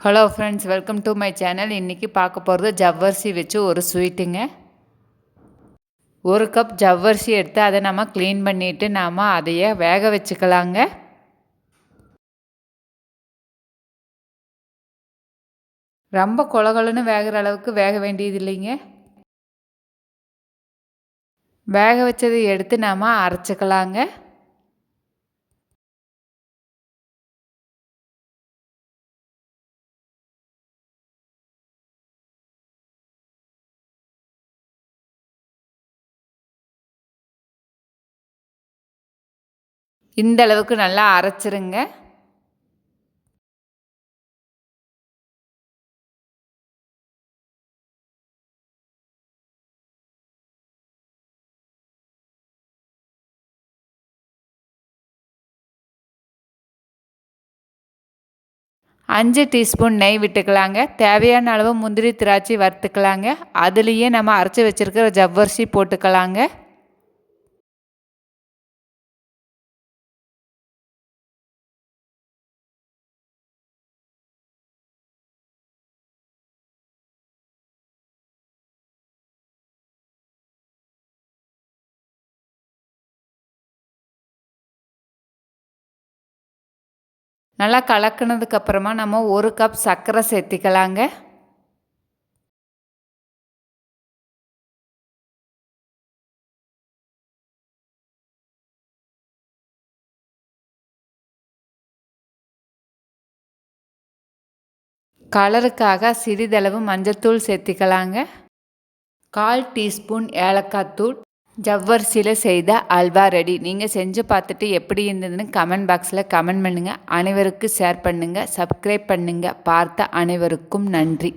Hello friends welcome to my channel இன்றைக்கி பார்க்க போகிறது ஜவ்வரிசி வச்சு ஒரு ஸ்வீட்டுங்க ஒரு கப் ஜவ்வரிசி எடுத்து அதை நம்ம க்ளீன் பண்ணிவிட்டு நாம் அதையே வேக வச்சுக்கலாங்க. ரொம்ப கொலகொலன்னு வேகிற அளவுக்கு வேக வேண்டியது இல்லைங்க. வேக வச்சதை எடுத்து நாம் அரைச்சிக்கலாங்க. இந்த அளவுக்கு நல்லா அரைச்சிருங்க. அஞ்சு டீஸ்பூன் நெய் விட்டுக்கலாங்க. தேவையான அளவு முந்திரி திராட்சை வறுத்துக்கலாங்க. அதுலேயே நம்ம அரைச்சி வச்சுருக்கிற ஜவ்வரிசி போட்டுக்கலாங்க. நல்லா கலக்குனதுக்கப்புறமா நம்ம ஒரு கப் சர்க்கரை சேர்த்திக்கலாங்க. கலருக்காக சிறிதளவு மஞ்சத்தூள் சேர்த்திக்கலாங்க. கால் டீஸ்பூன் ஏலக்காய் தூள். ஜவ்வரிசியில் செய்த அல்வா ரெடி. நீங்கள் செஞ்சு பார்த்துட்டு எப்படி இருந்ததுன்னு கமெண்ட் பாக்ஸில் கமெண்ட் பண்ணுங்கள் அனைவருக்கும் ஷேர் பண்ணுங்கள் சப்ஸ்கிரைப் பண்ணுங்கள் பார்த்த அனைவருக்கும் நன்றி.